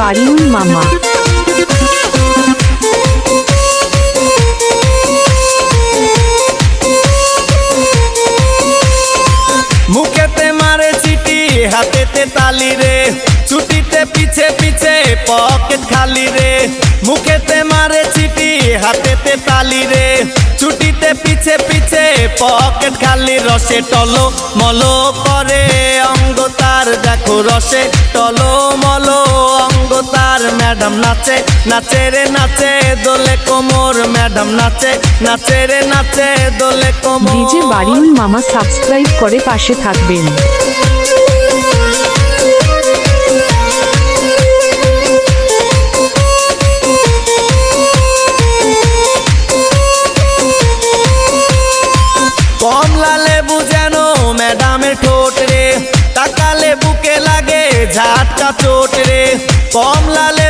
বাড়িউল মামা। মুখেতে মারে চিটি হাতেতে তালি রে। ছুটিতে পিছে পিছে পকেট খালি রে। মুখেতে মারে চিটি হাতেতে তালি রে। ছুটিতে পিছে পিছে পকেট খালি রসে টলো মলো করে অঙ্গ তার দেখো রসে টলো ম্যাডাম নাচে নাচে রে নাচে দোলে কোমর ম্যাডাম নাচে নাচে রে নাচে দোলে কোমর। ডিজে বাড়িউল মামা সাবস্ক্রাইব করে পাশে থাকবেন। কমলা লেবু যেন ম্যাডামের ঠোঁট রে তাকালে বুকে লাগে ঝাটকা চোট রে। কমলা লেবু যেন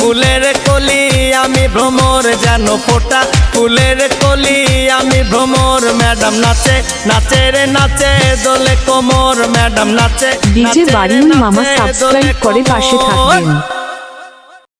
ফুলের কলি আমি ভ্রমর যেন ফোটা। ফুলের কলি আমি ভ্রমর ম্যাডাম নাচে নাচে রে নাচে দোলে কোমর ম্যাডাম নাচে ডিজে বাড়িউল মামা সাবস্ক্রাইব করে পাশে থাকবেন।